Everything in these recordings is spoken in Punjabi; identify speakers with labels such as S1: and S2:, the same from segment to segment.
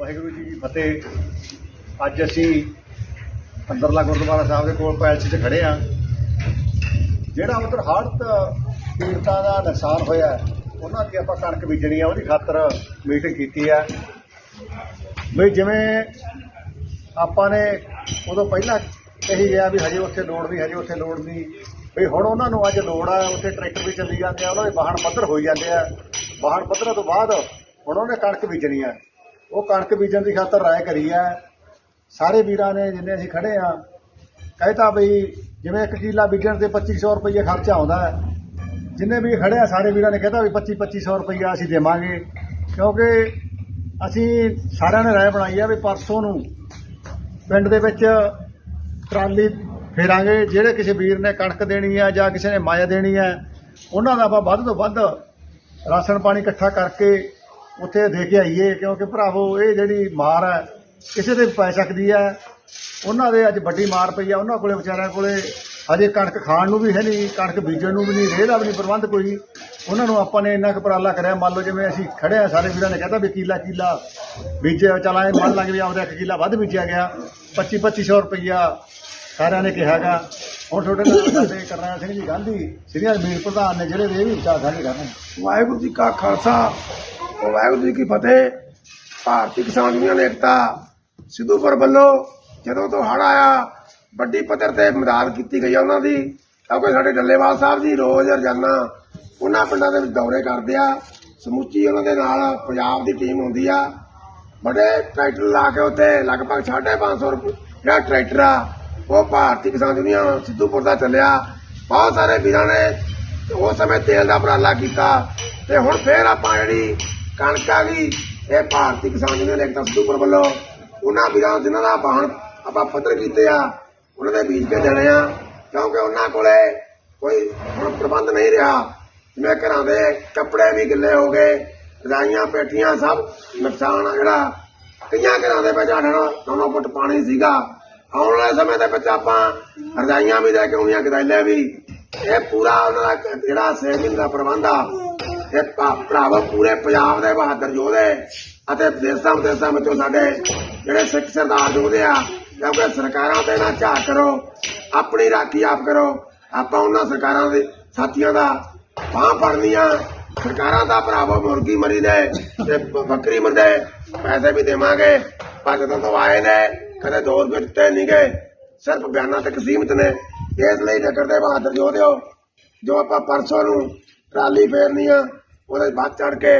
S1: ਵਾਹਿਗੁਰੂ ਜੀ ਕੀ ਫਤਿਹ। ਅੱਜ ਅਸੀਂ ਅੰਦਰਲਾ ਗੁਰਦੁਆਰਾ ਸਾਹਿਬ ਦੇ ਕੋਲ ਪੈਲਸ 'ਚ ਖੜੇ ਆ ਜਿਹੜਾ ਉਧਰ ਹੜਤ ਪੀੜਤਾਂ ਦਾ ਨੁਕਸਾਨ ਹੋਇਆ ਉਹਨਾਂ ਦੀ ਆਪਾਂ ਕਣਕ ਬੀਜਣੀ ਆ, ਉਹਦੀ ਖਾਤਰ ਮੀਟਿੰਗ ਕੀਤੀ ਆ। ਵੀ ਜਿਵੇਂ ਆਪਾਂ ਨੇ ਉਦੋਂ ਪਹਿਲਾਂ ਕਹੀ ਗਿਆ ਵੀ ਹਜੇ ਉੱਥੇ ਲੋੜ ਨਹੀਂ, ਹਜੇ ਉੱਥੇ ਲੋੜ ਨਹੀਂ। ਵੀ ਹੁਣ ਉਹਨਾਂ ਨੂੰ ਅੱਜ ਲੋੜ ਆ, ਉੱਥੇ ਟਰੈਕਟਰ ਵੀ ਚੱਲੀ ਜਾਂਦੇ ਆ, ਉਹਨਾਂ ਦੇ ਵਾਹਣ ਪੱਧਰ ਹੋਈ ਜਾਂਦੇ ਆ। ਵਾਹਣ ਪੱਧਰਾਂ ਤੋਂ ਬਾਅਦ ਹੁਣ ਉਹਨੇ ਕਣਕ ਬੀਜਣੀ ਆ। ਉਹ ਕਣਕ ਬੀਜਣ ਦੀ ਖਾਤਰ ਰਾਏ ਕਰੀ ਹੈ। ਸਾਰੇ ਵੀਰਾਂ ਨੇ ਜਿੰਨੇ ਅਸੀਂ ਖੜੇ ਆ ਕਹਿਤਾ ਵੀ ਜਿਵੇਂ ਇੱਕ ਕਿੱਲਾ ਬੀਜਣ ਤੇ 2500 ਰੁਪਏ ਖਰਚਾ ਆਉਂਦਾ ਹੈ। ਜਿੰਨੇ ਵੀ ਖੜੇ ਆ, ਸਾਰੇ ਵੀਰਾਂ ਨੇ ਕਹਿਤਾ ਵੀ 25 2500 ਰੁਪਏ ਅਸੀਂ ਦੇਵਾਂਗੇ। ਕਿਉਂਕਿ ਅਸੀਂ ਸਾਰਿਆਂ ਨੇ ਰਾਏ ਬਣਾਈ ਆ ਵੀ ਪਰਸੋਂ ਨੂੰ ਪਿੰਡ ਦੇ ਵਿੱਚ ਟਰਾਲੀ ਫੇਰਾਂਗੇ। ਜਿਹੜੇ ਕਿਸੇ ਵੀਰ ਨੇ ਕਣਕ ਦੇਣੀ ਆ ਜਾਂ ਕਿਸੇ ਨੇ ਮਾਇਆ ਦੇਣੀ ਆ ਉਹਨਾਂ ਦਾ ਆਪਾਂ ਵੱਧ ਤੋਂ ਵੱਧ ਰਾਸ਼ਨ ਪਾਣੀ ਇਕੱਠਾ ਕਰਕੇ ਉੱਥੇ ਦੇ ਕੇ ਆਈਏ, ਕਿਉਂਕਿ ਭਰਾਵੋ, ਇਹ ਜਿਹੜੀ ਮਾਰ ਹੈ, ਕਿਸੇ 'ਤੇ ਵੀ ਪੈ ਸਕਦੀ ਹੈ। ਉਹਨਾਂ ਦੇ ਅੱਜ ਵੱਡੀ ਮਾਰ ਪਈ ਆ, ਉਹਨਾਂ ਕੋਲੇ ਵਿਚਾਰਿਆਂ ਕੋਲੇ ਹਜੇ ਕਣਕ ਖਾਣ ਨੂੰ ਵੀ ਹੈ ਨਹੀਂ, ਕਣਕ ਬੀਜਣ ਨੂੰ ਵੀ ਨਹੀਂ, ਰੇਹ ਦਾ ਵੀ ਨਹੀਂ ਪ੍ਰਬੰਧ ਕੋਈ। ਉਹਨਾਂ ਨੂੰ ਆਪਾਂ ਨੇ ਇੰਨਾ ਕੁ ਉਪਰਾਲਾ ਕਰਿਆ, ਮੰਨ ਲਓ ਜਿਵੇਂ ਅਸੀਂ ਖੜੇ ਆ, ਸਾਰੇ ਵੀਰਾਂ ਨੇ ਕਹਿੰਦਾ ਵੀ ਕੀਲਾ ਕੀਲਾ ਬੀਜਿਆ ਚਲਾਏ ਮੰਨ ਲੱਗ ਵੀ ਆਪਦਾ ਇੱਕ ਕੀਲਾ ਵੱਧ ਬੀਜਿਆ ਗਿਆ 25 2500 ਰੁਪਈਆ ਸਾਰਿਆਂ ਨੇ ਕਿਹਾਗਾ ਹੁਣ ਤੁਹਾਡੇ ਨਾਲ ਸਾਡੇ ਕਰਨਾਲ ਸਿੰਘ ਜੀ ਗਾਂਧੀ ਸੀਨੀਅਰ ਮੀਰ ਪ੍ਰਧਾਨ ਨੇ ਜਿਹੜੇ ਦੇ ਵੀ ਵਿਚਾਰ ਸਾਂਝੇ ਕਰਨੇ
S2: ਵਾਹਿਗੁਰੂ ਜੀ ਕਾ ਖਾਲਸਾ ਵਾਹਿਗੁਰੂ ਜੀ ਕੀ ਫਤਿਹ। ਭਾਰਤੀ ਕਿਸਾਨ ਯੂਨੀਅਨ ਏਕਤਾ ਸਿੱਧੂਪੁਰ ਵੱਲੋਂ। ਜਦੋਂ ਤੋਂ ਹੜ੍ਹ ਆਇਆ, ਵੱਡੀ ਪੱਧਰ ਤੇ ਮਦਦ ਕੀਤੀ ਗਈ ਆ ਉਹਨਾਂ ਦੀ। ਕਿਉਂਕਿ ਸਾਡੇ ਡੱਲੇਵਾਲ ਸਾਹਿਬ ਜੀ, ਰੋਜ਼ ਰੋਜ਼ਾਨਾ ਉਹਨਾਂ ਪਿੰਡਾਂ ਦੇ ਵਿੱਚ ਦੌਰੇ ਕਰਦੇ ਆ। ਸਮੁੱਚੀ ਉਹਨਾਂ ਦੇ ਨਾਲ ਪੰਜਾਬ ਦੀ ਟੀਮ ਹੁੰਦੀ ਆ। ਬੜੇ ਟਰੈਕਟਰ ਲਾ ਕੇ ਉੱਤੇ ਲਗਭਗ 550 ਰੁਪਏ ਜਿਹੜਾ ਟਰੈਕਟਰ ਆ, ਉਹ ਭਾਰਤੀ ਕਿਸਾਨ ਯੂਨੀਅਨ ਸਿੱਧੂਪੁਰ ਦਾ ਚੱਲਿਆ। ਬਹੁਤ ਸਾਰੇ ਵੀਰਾਂ ਨੇ ਉਸ ਸਮੇਂ ਤੇਲ ਦਾ ਉਪਰਾਲਾ ਕੀਤਾ। ਤੇ ਹੁਣ ਫੇਰ ਆਪਾਂ ਜਿਹੜੀ ਕਣਕ ਆ ਗਈ, ਇਹ ਭਾਰਤੀ ਕਿਸਾਨ ਯੂਨੀਅਨ ਇੱਕ ਸਿੱਧੂਪੁਰ ਵੱਲੋਂ ਉਹਨਾਂ ਵੀਰਾਂ ਜਿਨ੍ਹਾਂ ਦਾ ਵਾਹਣ ਆਪਾਂ ਪੱਧਰ ਕੀਤੇ ਆ, ਉਹਨਾਂ ਦੇ ਬੀਜ ਕੇ ਦੇਣੇ ਆ। ਕਿਉਂਕਿ ਉਹਨਾਂ ਕੋਲੇ ਕੋਈ ਪ੍ਰਬੰਧ ਨਹੀਂ ਰਿਹਾ। ਜਿਵੇਂ ਘਰਾਂ ਦੇ ਕੱਪੜੇ ਵੀ ਗਿੱਲੇ ਹੋ ਗਏ, ਰਜਾਈਆਂ, ਪੇਟੀਆਂ ਸਭ ਨੁਕਸਾਨ ਆ ਜਿਹੜਾ। ਕਈਆਂ ਘਰਾਂ ਦੇ ਵਿੱਚ ਆਠਣਾ ਨੌ ਫੁੱਟ ਪਾਣੀ ਸੀਗਾ। ਆਉਣ ਵਾਲੇ ਸਮੇਂ ਦੇ ਵਿੱਚ ਆਪਾਂ ਰਜਾਈਆਂ ਵੀ ਲੈ ਕੇ ਆਉਣੀਆਂ, ਗਦੈਲੇ ਵੀ। ਇਹ ਪੂਰਾ ਉਹਨਾਂ ਦਾ ਜਿਹੜਾ ਸੇਵਿੰਗ ਦਾ ਪ੍ਰਬੰਧ ਆ ਇਹ ਭਰਾਵੋ ਪੂਰੇ ਪੰਜਾਬ ਦੇ ਬਹਾਦਰ ਯੋਧੇ ਅਤੇ ਦੇਸਾਂ ਵਿਦੇਸਾਂ ਵਿੱਚੋਂ ਸਾਡੇ ਜਿਹੜੇ ਸਿੱਖ ਸਰਦਾਰ ਯੋਧੇ ਆ ਕਿਉਂਕਿ ਸਰਕਾਰਾਂ ਤੇ ਨਾ ਝਾਕ ਕਰੋ, ਆਪਣੀ ਰਾਖੀ ਆਪ ਕਰੋ, ਆਪਾਂ ਉਹਨਾਂ ਸਰਕਾਰਾਂ ਦੇ ਸਾਥੀਆਂ ਦਾ ਬਾਂਹ ਫੜਨੀਆਂ ਸਰਕਾਰਾਂ ਦਾ ਭਰਾਵੋ ਮੁਰਗੀ ਮਰੀ ਦੇ ਤੇ ਬ- ਬੱਕਰੀ ਮਰਦੇ ਪੈਸੇ ਵੀ ਦੇਵਾਂਗੇ ਪਰ ਜਦੋਂ ਤੋਂ ਆਏ ਨੇ, ਕਦੇ ਦੋ ਰੁਪਏ ਦਿੱਤੇ ਨਹੀਂ ਗਏ, ਸਿਰਫ ਬਿਆਨਾਂ ਤੱਕ ਸੀਮਿਤ ਨੇ, ਇਸ ਲਈ ਨਗਰ ਦੇ ਬਹਾਦਰ ਯੋਧਿਓ, ਜੋ ਆਪਾਂ ਪਰਸੋਂ ਨੂੰ ਟਰਾਲੀ ਫੇਰਨੀ ਆ ਉਹਦੇ ਬਾਅਦ ਚੜ ਕੇ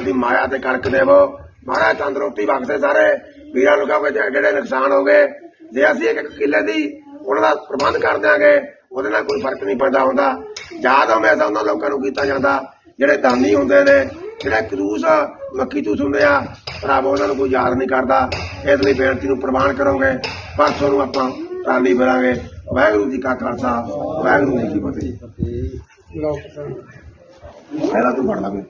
S2: ਅਸੀਂ ਮਾਇਆ ਤੇ ਕਣਕ ਦੇਵੋ। ਮਹਾਰਾਜ ਤੰਦਰੁਸਤੀ ਬਖਸ਼ੇ ਸਾਰੇ। ਵੀਰਾਂ ਨੂੰ ਕਹੋਗੇ, ਜਿਹੜੇ ਜਿਹੜੇ ਨੁਕਸਾਨ ਹੋ ਗਏ, ਜੇ ਅਸੀਂ ਇੱਕ ਇੱਕ ਕਿੱਲੇ ਦੀ ਉਹਨਾਂ ਦਾ ਪ੍ਰਬੰਧ ਕਰ ਦਿਆਂਗੇ, ਉਹਦੇ ਨਾਲ ਕੋਈ ਫ਼ਰਕ ਨਹੀਂ ਪੈਂਦਾ ਹੁੰਦਾ। ਯਾਦ ਹਮੇਸ਼ਾ ਉਹਨਾਂ ਲੋਕਾਂ ਨੂੰ ਕੀਤਾ ਜਾਂਦਾ, ਜਿਹੜੇ ਦਾਨੀ ਹੁੰਦੇ ਨੇ, ਜਿਹੜੇ ਕਦੂਸ, ਮੱਕੀ ਚੂਸ ਹੁੰਦੇ ਆ, ਭਰਾਵੋ, ਉਹਨਾਂ ਨੂੰ ਕੋਈ ਯਾਦ ਨਹੀਂ ਕਰਦਾ। ਇਸ ਲਈ ਬੇਨਤੀ ਨੂੰ ਪ੍ਰਵਾਨ ਕਰੋਗੇ, ਪਰਸੋਂ ਨੂੰ ਆਪਾਂ ਟਰਾਲੀ ਭਰਾਂਗੇ ਵਾਹਿਗੁਰੂ ਜੀ ਕਾ ਖਾਲਸਾ, ਵਾਹਿਗੁਰੂ ਜੀ ਕੀ ਫਤਿਹ। ਪਹਿਲਾਂ ਤੂੰ ਫੜ ਲਾ ਫਿਰ।